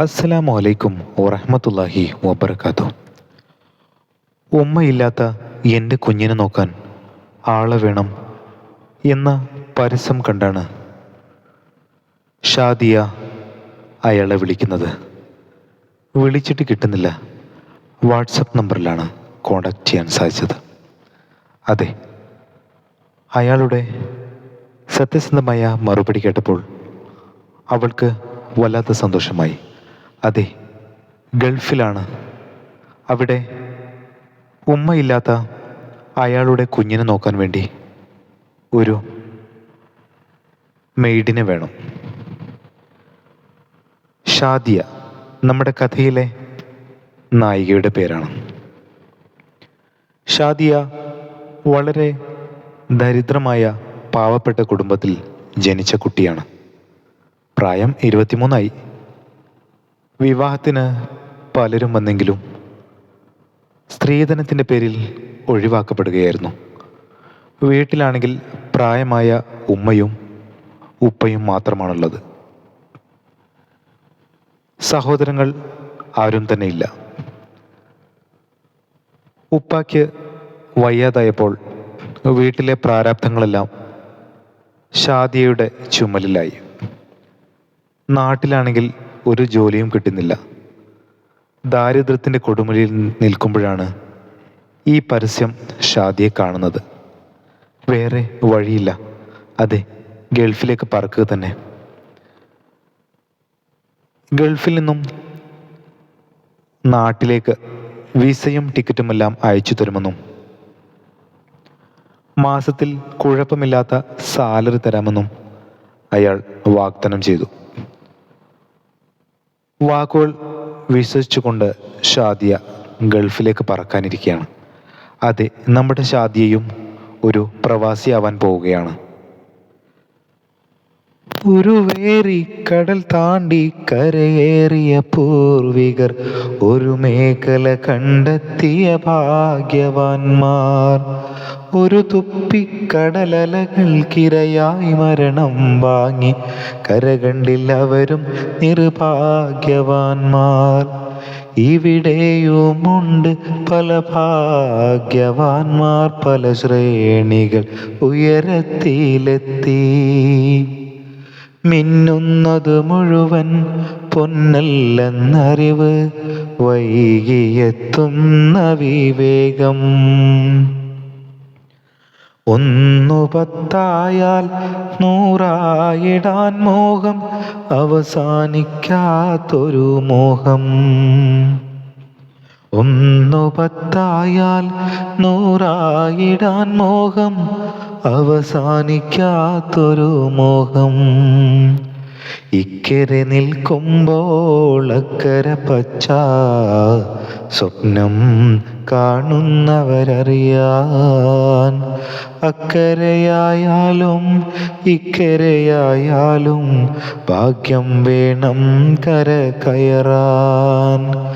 അസ്സലാമു അലൈക്കും വറഹ്മത്തുള്ളാഹി വബർക്കാത്തു. ഉമ്മയില്ലാത്ത എന്റെ കുഞ്ഞിനെ നോക്കാൻ ആളെ വേണം എന്ന പരസ്യം കണ്ടാണ് ഷാദിയ അയാളെ വിളിക്കുന്നത്. വിളിച്ചിട്ട് കിട്ടുന്നില്ല. വാട്സപ്പ് നമ്പറിലാണ് കോണ്ടാക്ട് ചെയ്യാൻ സാധിച്ചത്. അതെ അയാളുടെ സത്യസന്ധമായ മറുപടി കേട്ടപ്പോൾ അവൾക്ക് വല്ലാത്ത സന്തോഷമായി. അതെ ഗൾഫിലാണ്. അവിടെ ഉമ്മയില്ലാത്ത അയാളുടെ കുഞ്ഞിനെ നോക്കാൻ വേണ്ടി ഒരു മെയ്ഡിനെ വേണം. ഷാദിയ നമ്മുടെ കഥയിലെ നായികയുടെ പേരാണ്. ഷാദിയ വളരെ ദരിദ്രമായ പാവപ്പെട്ട കുടുംബത്തിൽ ജനിച്ച കുട്ടിയാണ്. പ്രായം ഇരുപത്തിമൂന്നായി. വിവാഹത്തിന് പലരും വന്നെങ്കിലും സ്ത്രീധനത്തിന്റെ പേരിൽ ഒഴിവാക്കപ്പെടുകയായിരുന്നു. വീട്ടിലാണെങ്കിൽ പ്രായമായ ഉമ്മയും ഉപ്പയും മാത്രമാണുള്ളത്. സഹോദരങ്ങൾ ആരും തന്നെ ഇല്ല ഉപ്പാക്ക് വയ്യാതായപ്പോൾ വീട്ടിലെ പ്രാരാബ്ധങ്ങളെല്ലാം ഷാദിയയുടെ ചുമലിലായി. നാട്ടിലാണെങ്കിൽ ഒരു ജോലിയും കിട്ടുന്നില്ല. ദാരിദ്ര്യത്തിന്റെ കൊടുമുടിയിൽ നിൽക്കുമ്പോഴാണ് ഈ പരസ്യം ഷാദിയെ കാണുന്നത്. വേറെ വഴിയില്ല. അതെ ഗൾഫിലേക്ക് പറക്കുക തന്നെ. ഗൾഫിൽ നിന്നും നാട്ടിലേക്ക് വിസയും ടിക്കറ്റുമെല്ലാം അയച്ചു തരുമെന്നും. മാസത്തിൽ കുഴപ്പമില്ലാത്ത സാലറി തരാമെന്നും അയാൾ വാഗ്ദാനം ചെയ്തു. വാക്കുകൾ വിശ്വസിച്ചുകൊണ്ട് ഷാദിയ ഗൾഫിലേക്ക് പറക്കാനിരിക്കുകയാണ്. അതെ നമ്മുടെ ഷാദിയയും ഒരു പ്രവാസി ആവാൻ പോവുകയാണ്. ഉരുവേറി കടൽ താണ്ടി കരയേറിയ പൂർവികർ ഒരു മേഖല കണ്ടെത്തിയ ഭാഗ്യവാന്മാർ. ഒരു തുപ്പിക്കടലലകൾക്കിരയായി മരണം വാങ്ങി. കരകണ്ടില്ലവരും നിർഭാഗ്യവാന്മാർ. ഇവിടെയുമുണ്ട് പല ഭാഗ്യവാന്മാർ. പല ശ്രേണികൾ ഉയരത്തിലെത്തി. മിന്നുന്നത് മുഴുവൻ പൊന്നല്ലെന്നറിവ് വൈകിയെത്തുന്ന വിവേകം. ഒന്നു പത്തായാൽ നൂറായിടാൻ മോഹം അവസാനിക്കാത്തൊരു മോഹം. ഒന്നു പത്തായാൽ നൂറായിടാൻ മോഹം അവസാനിക്കാത്തൊരു മോഹം. ഇക്കരെ നിൽക്കുമ്പോൾ അക്കരെ പച്ച സ്വപ്നം കാണുന്നവരറിയാൻ അക്കരയായാലും ഇക്കരയായാലും ഭാഗ്യം വേണം കര കയറാൻ.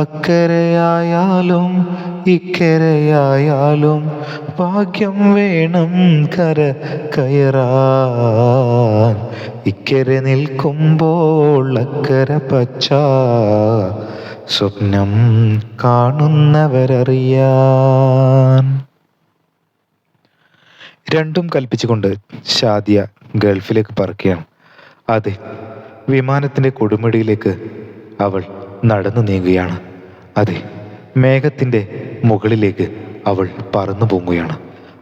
അക്കരയായാലും ഇക്കരയായാലും ഭാഗ്യം വേണം കര കയറാൻ. ഇക്കരെ നിൽക്കുമ്പോൾ അക്കര പച്ച സ്വപ്നം കാണുന്നവരറിയാൻ. രണ്ടും കൽപ്പിച്ചുകൊണ്ട് ഷാദിയ ഗൾഫിലേക്ക് പറക്കുകയാണ്. അതെ വിമാനത്തിന്റെ കൊടുമുടിയിലേക്ക് അവൾ നടന്നു നീങ്ങുകയാണ്. അതെ മേഘത്തിന്റെ മുകളിലേക്ക് അവൾ പറന്നു പോകുകയാണ്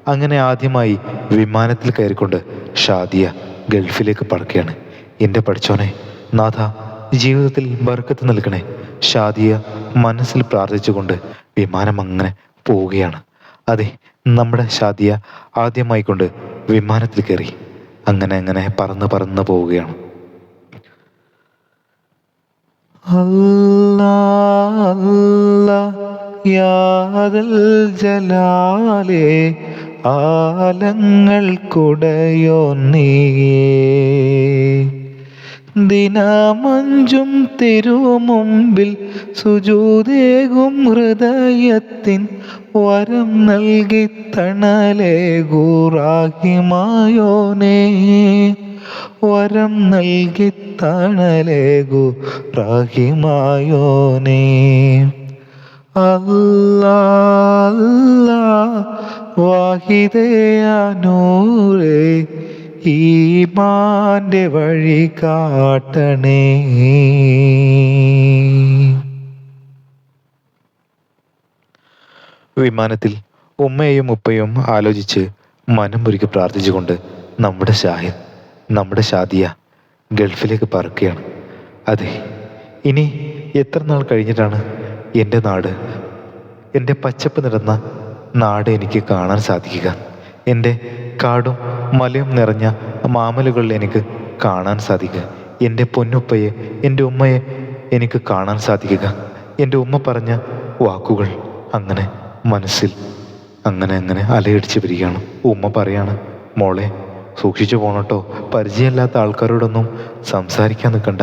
അങ്ങനെ ആദ്യമായി വിമാനത്തിൽ കയറിക്കൊണ്ട് ഷാദിയ ഗൾഫിലേക്ക് പറക്കുകയാണ്. എന്റെ പഠിച്ചോനെ നാഥ ജീവിതത്തിൽ ബർക്കത്ത് നൽകണേ. ഷാദിയ മനസ്സിൽ പ്രാർത്ഥിച്ചുകൊണ്ട് വിമാനം അങ്ങനെ പോവുകയാണ്. അതെ നമ്മുടെ ഷാദിയ ആദ്യമായി കൊണ്ട് വിമാനത്തിൽ കയറി. അങ്ങനെ അങ്ങനെ പറന്ന് പറന്ന് പോവുകയാണ്. ജലാലേ ആലങ്ങൾ കുടയോ നീയേ. ദിനമഞ്ചും തിരുമുമ്പിൽ സുജൂതേകും ഹൃദയത്തിൻ വരം നൽകി തണലേകൂറാഹിമായോനേ വരം നൽകി തണലേകു റാഹിമായോനേ അല്ലാ അല്ലാ ഈമാന്റെ വഴി കാട്ടണേ. വിമാനത്തിൽ ഉമ്മയെയും ഉപ്പയും ആലോചിച്ച് മനമുരുക്കി പ്രാർത്ഥിച്ചുകൊണ്ട് നമ്മുടെ ഷാഹിദ് നമ്മുടെ ഷാദിയ ഗൾഫിലേക്ക് പറക്കുകയാണ്. അതെ ഇനി എത്ര നാൾ കഴിഞ്ഞിട്ടാണ് എന്റെ നാട് എന്റെ പച്ചപ്പ് നിറഞ്ഞ നാട് എനിക്ക് കാണാൻ സാധിക്കുക? എന്റെ കാടും മലയും നിറഞ്ഞ മാമലുകൾ എനിക്ക് കാണാൻ സാധിക്കുക. എന്റെ പൊന്നുപ്പയെ എന്റെ ഉമ്മയെ എനിക്ക് കാണാൻ സാധിക്കുക. എന്റെ ഉമ്മ പറഞ്ഞ വാക്കുകൾ അങ്ങനെ മനസ്സിൽ അങ്ങനെ അങ്ങനെ അലയടിച്ച് വരികയാണ് ഉമ്മ പറയാണ് മോളെ സൂക്ഷിച്ചു പോണട്ടോ. പരിചയമില്ലാത്ത ആൾക്കാരോടൊന്നും സംസാരിക്കാൻ നിൽക്കണ്ട.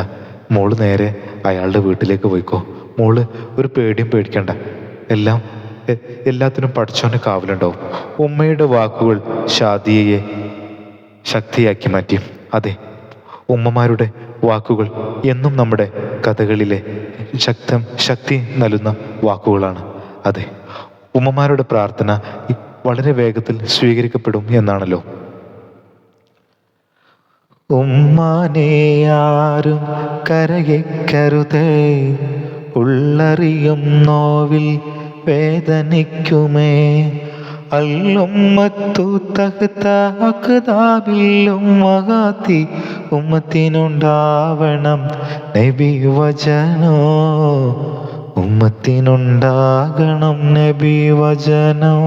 മോൾ നേരെ അയാളുടെ വീട്ടിലേക്ക് പോയിക്കോ. മോൾ ഒരു പേടിയും പേടിക്കണ്ട. എല്ലാം എല്ലാത്തിനും പഠിച്ചോന് കാവലുണ്ടാവും. ഉമ്മയുടെ വാക്കുകൾ ഷാദിയയെ ശക്തിയാക്കി മാറ്റി. അതെ ഉമ്മമാരുടെ വാക്കുകൾ എന്നും നമ്മുടെ കഥകളിലെ ശക്തം ശക്തി നൽകുന്ന വാക്കുകളാണ്. അതെ ഉമ്മമാരുടെ പ്രാർത്ഥന വളരെ വേഗത്തിൽ സ്വീകരിക്കപ്പെടും എന്നാണല്ലോ. ഉമ്മാനെ ആരും കരയക്കരുതേ ഉള്ളറിയും നോവിൽ വേദനിക്കുമേ. അല്ലുമ്മത്തു തഹ്ത അക്താബില്ലും മകാത്തി ഉമ്മത്തിനുണ്ടാവണം നബി വചനോ. ഉമ്മത്തിനുണ്ടാകണം നബി വചനം.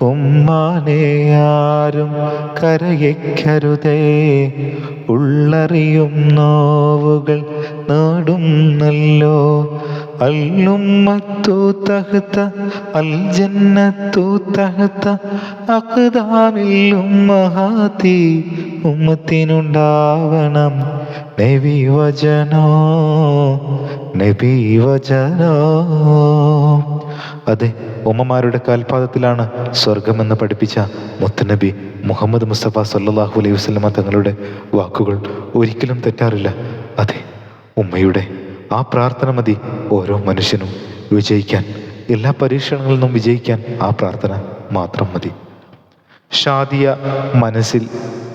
ഉമ്മാനെയാരും കരയക്കരുതേ. ഉള്ളറിയും നോവുകൾ നേടുന്നല്ലോ. തഹ്ത അൽ ജന്നത്തു തഹ്ത അക്താമിൽ ഉമ്മഹാത്തി ഉമ്മത്തിനുണ്ടാവണം നബി വചനോ നബി വചനോ. അതെ ഉമ്മമാരുടെ കാൽപാദത്തിലാണ് സ്വർഗമെന്ന് പഠിപ്പിച്ച മുത്തനബി മുഹമ്മദ് മുസ്തഫ സല്ലാഹു അലൈഹി വസ്ലമ തങ്ങളുടെ വാക്കുകൾ ഒരിക്കലും തെറ്റാറില്ല. അതെ ഉമ്മയുടെ ആ പ്രാർത്ഥന മതി ഓരോ മനുഷ്യനും. വിജയിക്കാൻ എല്ലാ പരീക്ഷണങ്ങളിൽ നിന്നും വിജയിക്കാൻ ആ പ്രാർത്ഥന മാത്രം മതി. ഷാദിയ മനസ്സിൽ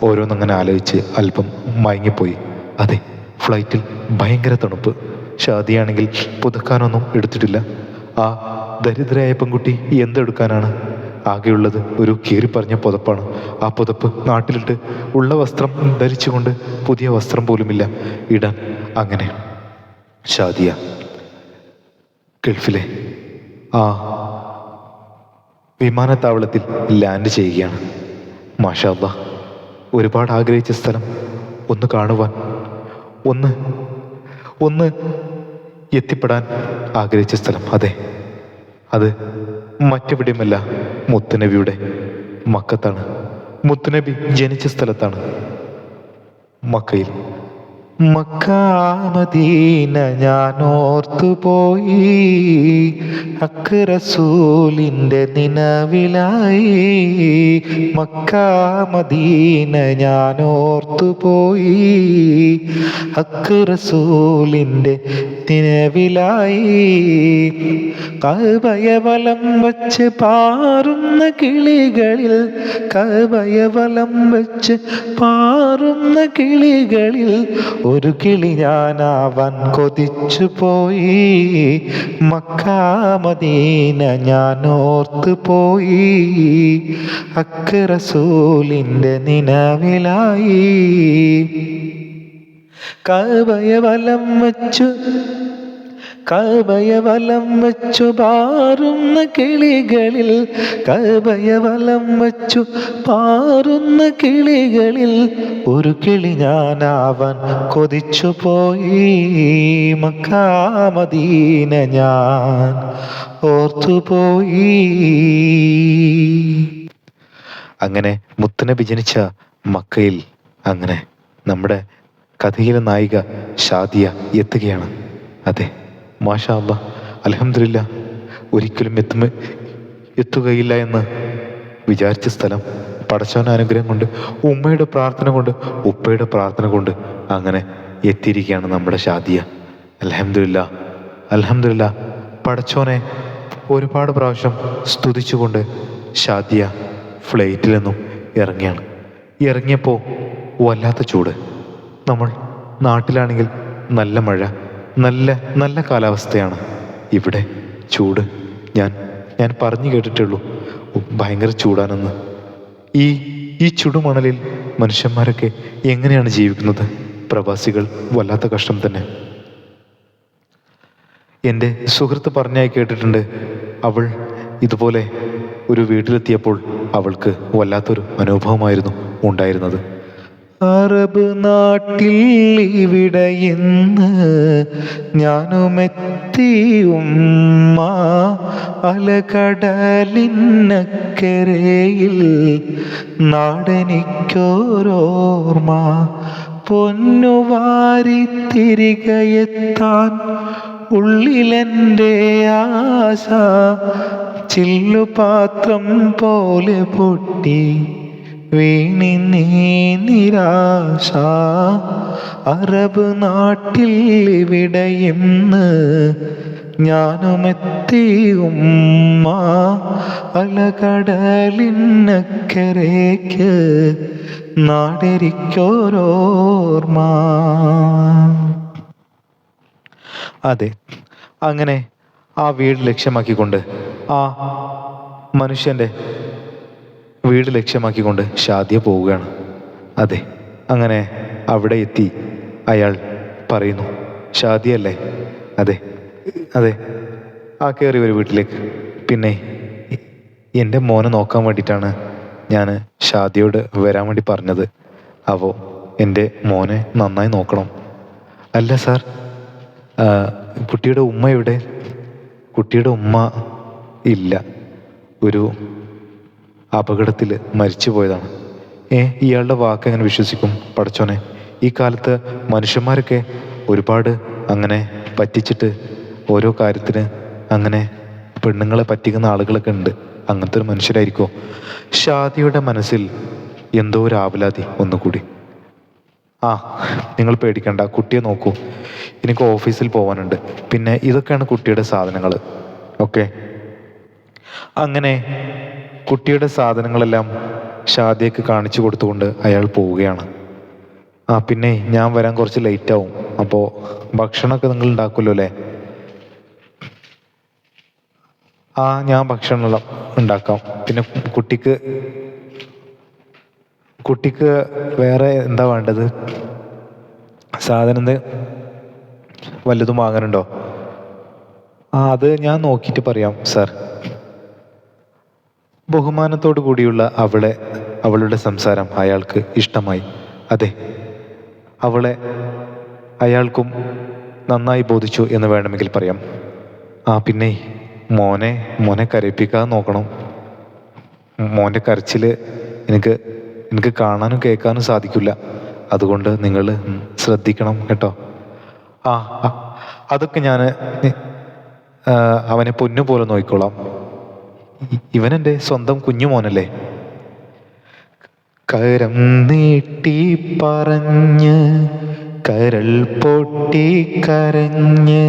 ഓരോന്നങ്ങനെ ആലോചിച്ച് അല്പം മയങ്ങിപ്പോയി. അതെ ഫ്ലൈറ്റിൽ ഭയങ്കര തണുപ്പ്. ഷാദിയാണെങ്കിൽ പുതുക്കാനൊന്നും എടുത്തിട്ടില്ല. ആ ദരിദ്രയായ പെൺകുട്ടി എന്തെടുക്കാനാണ്? ആകെയുള്ളത് ഒരു കീറി പറഞ്ഞ പുതപ്പാണ്. ആ പുതപ്പ് നാട്ടിലിട്ട് ഉള്ള വസ്ത്രം ധരിച്ചുകൊണ്ട് പുതിയ വസ്ത്രം പോലുമില്ല. ഇടാൻ അങ്ങനെ ഷാദിയ. ഗൾഫിലെ ആ വിമാനത്താവളത്തിൽ ലാൻഡ് ചെയ്യുകയാണ്. മാഷാബ ഒരുപാട് ആഗ്രഹിച്ച സ്ഥലം ഒന്ന് കാണുവാൻ ഒന്ന് ഒന്ന് എത്തിപ്പെടാൻ ആഗ്രഹിച്ച സ്ഥലം. അതെ അത് മറ്റെവിടെയുമല്ല മുത്തുനബിയുടെ മക്കത്താണ്. മുത്തുനബി ജനിച്ച സ്ഥലത്താണ് മക്കയിൽ മക്കാമദീന ഞാൻ ഓർത്തുപോയി അക്രസൂലിന്റെ നിലവിലായി. മക്കാമദീന ഞാൻ ഓർത്തുപോയി അക്രസൂലിന്റെ നിലവിലായി. കവയവലം വച്ച് പാറുന്ന കിളികളിൽ കവയവലം വച്ച് പാറുന്ന കിളികളിൽ ഒരു കിളി ഞാനാവാൻ കൊതിച്ചു പോയി. മക്കാമദീന ഞാൻ ഓർത്തു പോയി അക്കറസൂലിന്റെ നിലവിലായി. കവയ വലം വച്ചു. കവയവലം വച്ചു പാറുന്ന കിളികളിൽ കവയവലം വച്ചു പാറുന്ന കിളികളിൽ ഒരു കിളി ഞാനാവാൻ കൊതിച്ചു പോയി. മക്കാമദീന ഞാൻ ഓർത്തുപോയി അങ്ങനെ മുത്തനെ ജനിച്ച മക്കയിൽ അങ്ങനെ നമ്മുടെ കഥയിലെ നായിക ഷാദിയ എത്തുകയാണ്. അതെ മാഷാ അലഹമില്ല ഒരിക്കലും എത്തുമ എത്തുകയില്ല എന്ന് വിചാരിച്ച സ്ഥലം പടച്ചവന്റെ അനുഗ്രഹം കൊണ്ട് ഉമ്മയുടെ പ്രാർത്ഥന കൊണ്ട് ഉപ്പയുടെ പ്രാർത്ഥന കൊണ്ട് അങ്ങനെ എത്തിയിരിക്കുകയാണ് നമ്മുടെ ഷാദിയ. അലഹമില്ല അലഹമില്ല പടച്ചോനെ ഒരുപാട് പ്രാവശ്യം സ്തുതിച്ചുകൊണ്ട് ഷാദിയ ഫ്ലൈറ്റിൽ നിന്നും ഇറങ്ങിയാണ്. ഇറങ്ങിയപ്പോൾ വല്ലാത്ത ചൂട്. നമ്മൾ നാട്ടിലാണെങ്കിൽ നല്ല മഴ നല്ല നല്ല കാലാവസ്ഥയാണ്. ഇവിടെ ചൂട്. ഞാൻ ഞാൻ പറഞ്ഞു കേട്ടിട്ടുള്ളൂ ഭയങ്കര ചൂടാണെന്ന്. ഈ ഈ ചുടുമണലിൽ മനുഷ്യന്മാരൊക്കെ എങ്ങനെയാണ് ജീവിക്കുന്നത്? പ്രവാസികൾ വല്ലാത്ത കഷ്ടം തന്നെ. എന്റെ സുഹൃത്ത് പറഞ്ഞായി കേട്ടിട്ടുണ്ട് അവൾ ഇതുപോലെ ഒരു വീട്ടിലെത്തിയപ്പോൾ അവൾക്ക് വല്ലാത്തൊരു അനുഭവമായിരുന്നു ഉണ്ടായിരുന്നത്. അറബ് നാട്ടിൽ ഇവിടെ ഇന്ന് ഞാനുമെത്തി ഉമ്മ അലകടലിനക്കരയിൽ നാടെനിക്കോരോർമ്മ പൊന്നുവാരി തിരികെത്താൻ ഉള്ളിലെന്റെ ആശ ചില്ലുപാത്രം പോലെ പൊട്ടി വീണി നീ നിരാശ. അറബ് നാട്ടിൽ ഇവിടെ ഇന്ന് ഞാനുമെത്തി ഉമ്മ. അലകടലിന്നക്കരേക്ക് നാടരിക്കോരോർമ അതെ അങ്ങനെ ആ വീട് ലക്ഷ്യമാക്കിക്കൊണ്ട് ആ മനുഷ്യന്റെ വീട് ലക്ഷ്യമാക്കിക്കൊണ്ട് ഷാദിയ പോവുകയാണ്. അതെ അങ്ങനെ അവിടെ എത്തി അയാൾ പറയുന്നു ഷാദിയല്ലേ അതെ അതെ. ആ കയറി ഒരു വീട്ടിലേക്ക്. പിന്നെ എന്റെ മോനെ നോക്കാൻ വേണ്ടിയിട്ടാണ് ഞാൻ ഷാദിയോട് വരാൻ വേണ്ടി പറഞ്ഞത്. അപ്പോൾ എന്റെ മോനെ നന്നായി നോക്കണം. അല്ല സാർ കുട്ടിയുടെ ഉമ്മ എവിടെ? കുട്ടിയുടെ ഉമ്മ ഇല്ല. ഒരു അപകടത്തിൽ മരിച്ചു പോയതാണ് ഏ ഇയാളുടെ വാക്ക് എങ്ങനെ വിശ്വസിക്കും പഠിച്ചോനെ ഈ കാലത്ത് മനുഷ്യന്മാരൊക്കെ ഒരുപാട് അങ്ങനെ പറ്റിച്ചിട്ട് ഓരോ കാര്യത്തിന് അങ്ങനെ പെണ്ണുങ്ങളെ പറ്റിക്കുന്ന ആളുകളൊക്കെ ഉണ്ട്. അങ്ങനത്തെ ഒരു മനുഷ്യരായിരിക്കോ ഷാദിയുടെ മനസ്സിൽ എന്തോ ഒരു ആവലാതി ഒന്നുകൂടി. ആ നിങ്ങൾ പേടിക്കണ്ട കുട്ടിയെ നോക്കൂ. എനിക്ക് ഓഫീസിൽ പോകാനുണ്ട് പിന്നെ ഇതൊക്കെയാണ് കുട്ടിയുടെ സാധനങ്ങൾ ഓക്കെ? അങ്ങനെ കുട്ടിയുടെ സാധനങ്ങളെല്ലാം ഷാദിയക്ക് കാണിച്ചു കൊടുത്തുകൊണ്ട് അയാൾ പോവുകയാണ്. ആ പിന്നെ ഞാൻ വരാൻ കുറച്ച് ലേറ്റ് ആവും. അപ്പോൾ ഭക്ഷണമൊക്കെ നിങ്ങൾ ഉണ്ടാക്കുമല്ലോ അല്ലേ? ആ ഞാൻ ഭക്ഷണം ഉണ്ടാക്കാം. പിന്നെ കുട്ടിക്ക് കുട്ടിക്ക് വേറെ എന്താ വേണ്ടത്? സാധനം വല്ലതും വാങ്ങാനുണ്ടോ? ആ അത് ഞാൻ നോക്കിയിട്ട് പറയാം സാർ. ബഹുമാനത്തോടു കൂടിയുള്ള അവളെ അവളുടെ സംസാരം അയാൾക്ക് ഇഷ്ടമായി. അതെ അവളെ അയാൾക്കും നന്നായി ബോധിച്ചു എന്ന് വേണമെങ്കിൽ പറയാം. ആ പിന്നെ മോനെ മോനെ കരയിപ്പിക്കാതെ നോക്കണം. മോന്റെ കരച്ചിൽ എനിക്ക് എനിക്ക് കാണാനും കേൾക്കാനും സാധിക്കില്ല. അതുകൊണ്ട് നിങ്ങൾ ശ്രദ്ധിക്കണം കേട്ടോ. ആ, അതൊക്കെ ഞാൻ അവനെ പൊന്നു പോലെ നോക്കിക്കോളാം. ഇ- എന്റെ സ്വന്തം കുഞ്ഞു മോനല്ലേ കരം നീട്ടി പറഞ്ഞ് കരൾ പൊട്ടി കരഞ്ഞ്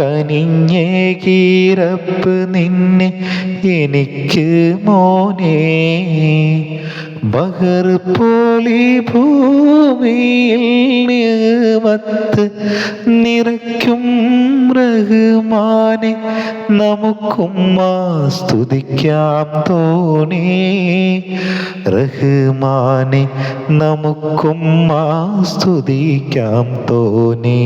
കനിഞ്ഞേകീരപ്പ് നിന്നെ എനിക്ക് മോനെ. ബഹർ പോലി ഭൂമിയിൽ നിയമത്ത് നിറയ്ക്കും റഹ്മാനെ. നമുക്കും സ്തുതിക്കാം തോണേ. റഹ്മാനെ നമുക്കും സ്തുതിക്കാം തോനേ